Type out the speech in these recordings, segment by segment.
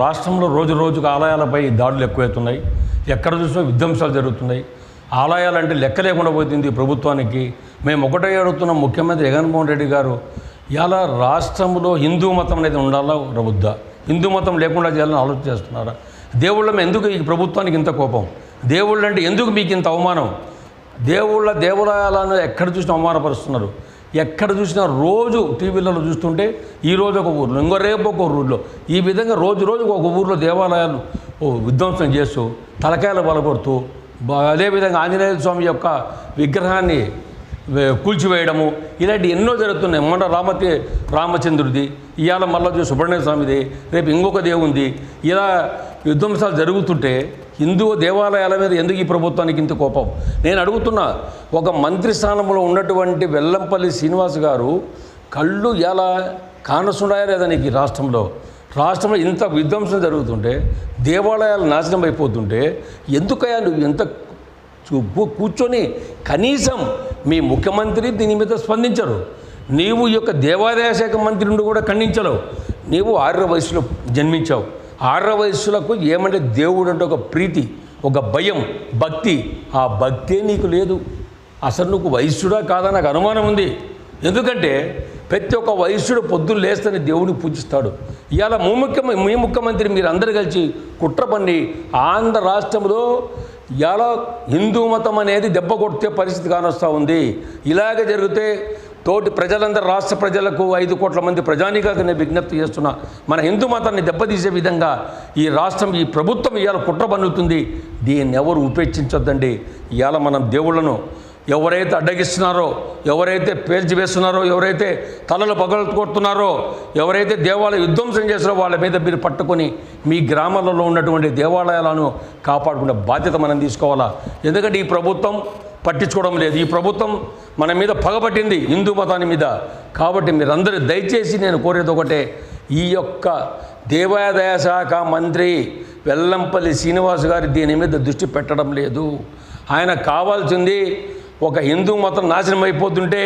రాష్ట్రంలో రోజు రోజుకు ఆలయాలపై దాడులు ఎక్కువవుతున్నాయి ఎక్కడ చూసినా విధ్వంసాలు జరుగుతున్నాయి. ఆలయాలంటే లెక్క లేకుండా పోతుంది ప్రభుత్వానికి. మేము ఒకటే అడుగుతున్నాం ముఖ్యమంత్రి జగన్మోహన్ రెడ్డి గారు ఇలా రాష్ట్రంలో హిందూ మతం అనేది ఉండాలా వద్దా హిందూ మతం లేకుండా చేయాలని ఆలోచన చేస్తున్నారా? దేవుళ్ళ ఎందుకు ఈ ప్రభుత్వానికి ఇంత కోపం? దేవుళ్ళు అంటే ఎందుకు మీకు ఇంత అవమానం? దేవుళ్ళ దేవాలయాలను ఎక్కడ చూసినా అవమానపరుస్తున్నారు? ఎక్కడ చూసినా రోజు టీవీలలో చూస్తుంటే ఈరోజు ఒక ఊర్లో ఇంకో రేపు ఒక ఊర్లో. ఈ విధంగా రోజు రోజుకు ఒక ఊర్లో దేవాలయాలు ఓ విధ్వంసం చేస్తూ తలకాయలు బలపడుతూ అదేవిధంగా ఆంజనేయ స్వామి యొక్క విగ్రహాన్ని కూల్చివేయడము. ఇలాంటి ఎన్నో జరుగుతున్నాయి. మొన్న రామతి రామచంద్రుడిది ఇవాళ మళ్ళా చూసి సుబ్రహ్మణ్య స్వామిది రేపు ఇంకొక దేవుంది. ఇలా విధ్వంసాలు జరుగుతుంటే హిందూ దేవాలయాల మీద ఎందుకు ఈ ప్రభుత్వానికి ఇంత కోపం? నేను అడుగుతున్నా ఒక మంత్రి స్థానంలో ఉన్నటువంటి వెల్లంపల్లి శ్రీనివాస్ గారు కళ్ళు ఎలా కానసున్నాయా లేదా నీకు రాష్ట్రంలో? రాష్ట్రంలో ఇంత విధ్వంసం జరుగుతుంటే దేవాలయాలు నాశనం అయిపోతుంటే ఎందుకయ్యా నువ్వు ఎంత చూపు కూర్చొని కనీసం మీ ముఖ్యమంత్రి దీని మీద స్పందించరు. నీవు ఈ యొక్క దేవాదాయ శాఖ మంత్రి నుండి కూడా ఖండించలేవు. నీవు ఆర్య వయసులో జన్మించావు. ఆర్య వయస్సులకు ఏమంటే దేవుడు అంటే ఒక ప్రీతి ఒక భయం భక్తి. ఆ భక్తే నీకు లేదు. అసలు నువ్వు వయస్సుడా కాదా నాకు అనుమానం ఉంది. ఎందుకంటే ప్రతి ఒక్క వయస్సుడు పొద్దున్న లేస్తేనే దేవుడిని పూజిస్తాడు. ఇవాళ ముఖ్యమ ముఖ్యమంత్రి మీ ముఖ్యమంత్రి మీరు అందరు కలిసి కుట్ర పండి ఆంధ్ర రాష్ట్రంలో ఇవాళ హిందూ మతం అనేది దెబ్బ కొడితే పరిస్థితి కానొస్తూ ఉంది. ఇలాగే జరిగితే తోటి ప్రజలందరూ రాష్ట్ర ప్రజలకు ఐదు కోట్ల మంది ప్రజానికాకి నేను విజ్ఞప్తి చేస్తున్నా మన హిందూ మతాన్ని దెబ్బతీసే విధంగా ఈ రాష్ట్రం ఈ ప్రభుత్వం ఇవాళ కుట్ర పన్నుతుంది దీన్ని ఎవరు ఉపేక్షించొద్దండి. ఇవాళ మనం దేవుళ్ళను ఎవరైతే అడ్డగిస్తున్నారో ఎవరైతే పేల్చివేస్తున్నారో ఎవరైతే తలలు పగలు కొడుతున్నారో ఎవరైతే దేవాలయ విధ్వంసం చేస్తారో వాళ్ళ మీద మీరు పట్టుకొని మీ గ్రామాలలో ఉన్నటువంటి దేవాలయాలను కాపాడుకునే బాధ్యత మనం తీసుకోవాలా? ఎందుకంటే ఈ ప్రభుత్వం పట్టించుకోవడం లేదు. ఈ ప్రభుత్వం మన మీద పగబట్టింది హిందూ మతాన్ని మీద. కాబట్టి మీరందరూ దయచేసి నేను కోరేది ఒకటే ఈ యొక్క దేవాదాయ శాఖ మంత్రి వెల్లంపల్లి శ్రీనివాస్ గారి దీని మీద దృష్టి పెట్టడం లేదు. ఆయన కావాల్సింది ఒక హిందూ మతం నాశనం అయిపోతుంటే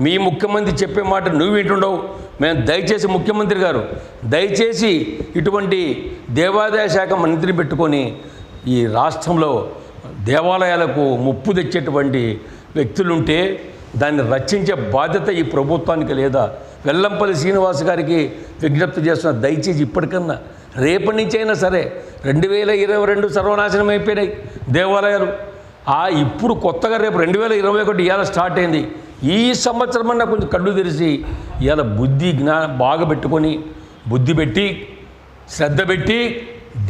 మీ ముఖ్యమంత్రి చెప్పే మాట నువ్వు వింటుండవు. మేము దయచేసి ముఖ్యమంత్రి గారు దయచేసి ఇటువంటి దేవాదాయ శాఖ మంత్రిని పెట్టుకొని ఈ రాష్ట్రంలో దేవాలయాలకు ముప్పు తెచ్చేటువంటి వ్యక్తులుంటే దాన్ని రక్షించే బాధ్యత ఈ ప్రభుత్వానికి లేదా? వెల్లంపల్లి శ్రీనివాస్ గారికి విజ్ఞప్తి చేస్తున్న దయచేసి ఇప్పటికన్నా రేపటి నుంచైనా అయినా సరే రెండు వేల ఇరవై రెండు సర్వనాశనం అయిపోయినాయి దేవాలయాలు. ఆ ఇప్పుడు కొత్తగా రేపు రెండు వేల ఇరవై ఒకటి ఇవాళ స్టార్ట్ అయింది. ఈ సంవత్సరం అన్నా కొంచెం కళ్ళు తెరిచి ఇవాళ బుద్ధి జ్ఞా బాగా పెట్టుకొని బుద్ధి పెట్టి శ్రద్ధ పెట్టి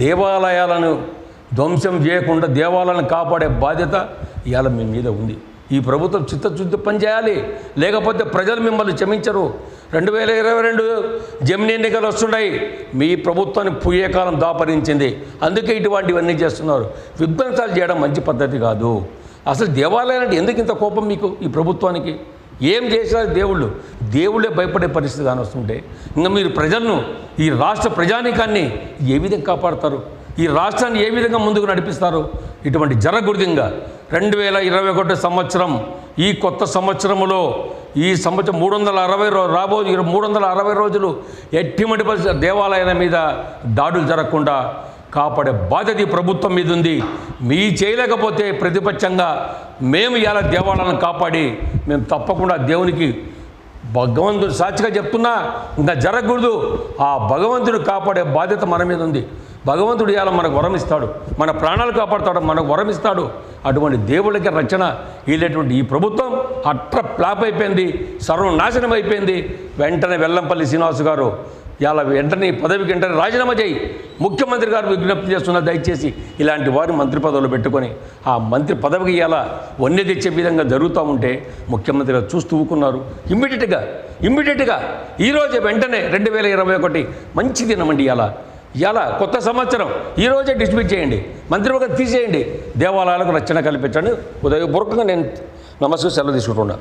దేవాలయాలను ధ్వంసం చేయకుండా దేవాలయాలను కాపాడే బాధ్యత ఇవాళ మీ మీద ఉంది. ఈ ప్రభుత్వం చిత్తశుద్ధి పనిచేయాలి లేకపోతే ప్రజలు మిమ్మల్ని క్షమించరు. రెండు వేల ఇరవై రెండు జమిని ఎన్నికలు వస్తున్నాయి. మీ ప్రభుత్వాన్ని పుయ్యే కాలం దాపరించింది. అందుకే ఇటువంటివన్నీ చేస్తున్నారు. విధ్వంసాలు చేయడం మంచి పద్ధతి కాదు. అసలు దేవాలయాలంటే ఎందుకు ఇంత కోపం మీకు ఈ ప్రభుత్వానికి? ఏం చేశారు దేవుళ్ళు? దేవుళ్ళే భయపడే పరిస్థితి కానొస్తుంటే ఇంకా మీరు ప్రజలను ఈ రాష్ట్ర ప్రజానికాన్ని ఏ విధంగా కాపాడతారు? ఈ రాష్ట్రాన్ని ఏ విధంగా ముందుకు నడిపిస్తారు? ఇటువంటి జరగకూడదుగా. రెండు వేల ఇరవై ఒకటి సంవత్సరం ఈ కొత్త సంవత్సరములో ఈ సంవత్సరం మూడు వందల అరవై రో రాబో మూడు వందల అరవై రోజులు ఎట్టిమటి పరిస్థితి దేవాలయాల మీద దాడులు జరగకుండా కాపాడే బాధ్యత ఈ ప్రభుత్వం మీద ఉంది. మీ చేయలేకపోతే ప్రతిపక్షంగా మేము ఇలా దేవాలయాలను కాపాడి మేము తప్పకుండా దేవునికి భగవంతుడు సాక్షిగా చెప్తున్నా ఇంకా జరగకూడదు. ఆ భగవంతుడు కాపాడే బాధ్యత మన మీద ఉంది. భగవంతుడు ఇవాళ మనకు వరం ఇస్తాడు మన ప్రాణాలు కాపాడుతాడు మనకు వరం ఇస్తాడు అటువంటి దేవుళ్ళకి రక్షణ వీళ్ళేటువంటి ఈ ప్రభుత్వం అట్ర ప్లాప్ అయిపోయింది సర్వనాశనం అయిపోయింది. వెంటనే వెల్లంపల్లి శ్రీనివాస్ గారు ఇలా వెంటనే పదవికి వెంటనే రాజీనామా చేయి. ముఖ్యమంత్రి గారు విజ్ఞప్తి చేస్తున్న దయచేసి ఇలాంటి వారిని మంత్రి పదవులు పెట్టుకొని ఆ మంత్రి పదవికి ఇలా వన్య తెచ్చే విధంగా జరుగుతూ ఉంటే ముఖ్యమంత్రి గారు చూస్తూ ఊకున్నారు ఇమ్మీడియట్గా ఇమ్మీడియట్గా ఈరోజే వెంటనే రెండు వేల ఇరవై ఒకటి మంచి దినమండి ఇలా ఇలా కొత్త సంవత్సరం. ఈరోజే డిస్మిట్ చేయండి. మంత్రివర్గం తీసేయండి. దేవాలయాలకు రక్షణ కల్పించండి. ఉదయపూర్వకంగా నేను నమస్తే సెలవు తీసుకుంటున్నాను